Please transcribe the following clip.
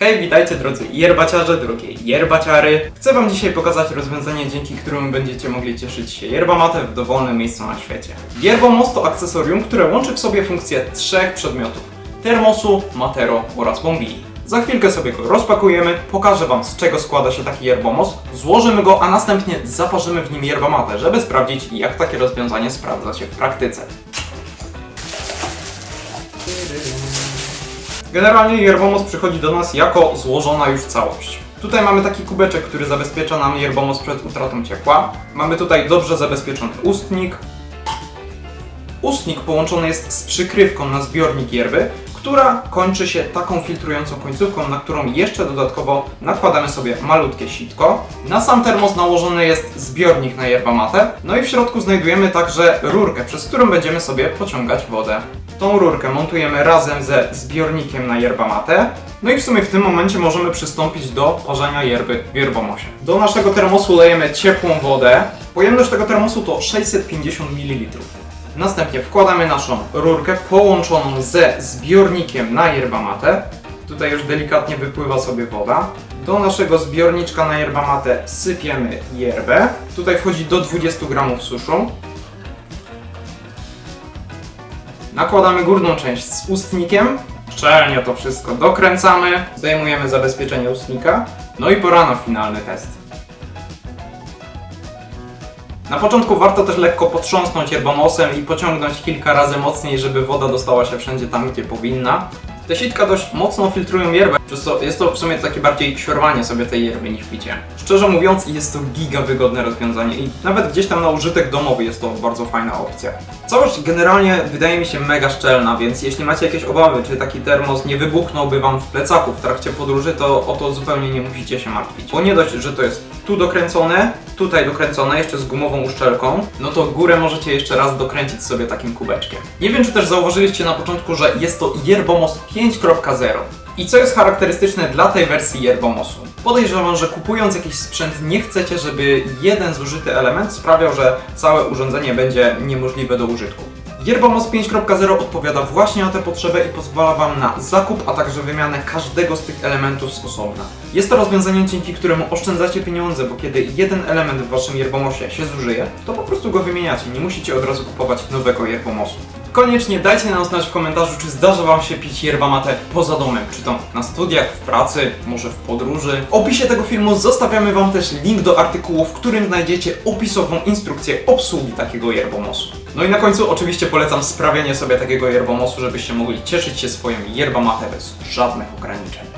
Hej, witajcie drodzy yerbaciarze, drogie yerbaciary. Chcę wam dzisiaj pokazać rozwiązanie, dzięki któremu będziecie mogli cieszyć się yerbamatem w dowolnym miejscu na świecie. Yerbomos to akcesorium, które łączy w sobie funkcje trzech przedmiotów. Termosu, matero oraz bombii. Za chwilkę sobie go rozpakujemy, pokażę wam z czego składa się taki yerbomos, złożymy go, a następnie zaparzymy w nim yerbamatę, żeby sprawdzić jak takie rozwiązanie sprawdza się w praktyce. Generalnie Yerbomos przychodzi do nas jako złożona już całość. Tutaj mamy taki kubeczek, który zabezpiecza nam Yerbomos przed utratą ciepła. Mamy tutaj dobrze zabezpieczony ustnik. Ustnik połączony jest z przykrywką na zbiornik yerby, która kończy się taką filtrującą końcówką, na którą jeszcze dodatkowo nakładamy sobie malutkie sitko. Na sam termos nałożony jest zbiornik na yerba mate, no i w środku znajdujemy także rurkę, przez którą będziemy sobie pociągać wodę. Tą rurkę montujemy razem ze zbiornikiem na yerba mate, no i w sumie w tym momencie możemy przystąpić do parzenia yerby w yerbomosie. Do naszego termosu lejemy ciepłą wodę. Pojemność tego termosu to 650 ml. Następnie wkładamy naszą rurkę połączoną ze zbiornikiem na yerba mate. Tutaj już delikatnie wypływa sobie woda. Do naszego zbiorniczka na yerba mate sypiemy yerbę. Tutaj wchodzi do 20 gramów suszu. Nakładamy górną część z ustnikiem. Szczelnie to wszystko dokręcamy. Zdejmujemy zabezpieczenie ustnika. No i pora na finalny test. Na początku warto też lekko potrząsnąć yerbomosem i pociągnąć kilka razy mocniej, żeby woda dostała się wszędzie tam, gdzie powinna. Te sitka dość mocno filtrują yerbę, przez co jest to w sumie takie bardziej siorwanie sobie tej yerby niż picie. Szczerze mówiąc jest to giga wygodne rozwiązanie i nawet gdzieś tam na użytek domowy jest to bardzo fajna opcja. Całość generalnie wydaje mi się mega szczelna, więc jeśli macie jakieś obawy, czy taki termos nie wybuchnąłby wam w plecaku w trakcie podróży, to o to zupełnie nie musicie się martwić. Bo nie dość, że to jest tu dokręcone, tutaj dokręcone, jeszcze z gumową uszczelką, no to górę możecie jeszcze raz dokręcić sobie takim kubeczkiem. Nie wiem, czy też zauważyliście na początku, że jest to Yerbomos 5.0. I co jest charakterystyczne dla tej wersji Yerbomosu? Podejrzewam, że kupując jakiś sprzęt nie chcecie, żeby jeden zużyty element sprawiał, że całe urządzenie będzie niemożliwe do użytku. Yerbomos 5.0 odpowiada właśnie na tę potrzebę i pozwala Wam na zakup, a także wymianę każdego z tych elementów z osobna. Jest to rozwiązanie, dzięki któremu oszczędzacie pieniądze, bo kiedy jeden element w Waszym Yerbomosie się zużyje, to po prostu go wymieniacie, nie musicie od razu kupować nowego Yerbomosu. Koniecznie dajcie nam znać w komentarzu, czy zdarza Wam się pić yerba mate poza domem, czy to na studiach, w pracy, może w podróży. W opisie tego filmu zostawiamy Wam też link do artykułu, w którym znajdziecie opisową instrukcję obsługi takiego yerbomosu. No i na końcu oczywiście polecam sprawianie sobie takiego yerbomosu, żebyście mogli cieszyć się swoim yerba mate bez żadnych ograniczeń.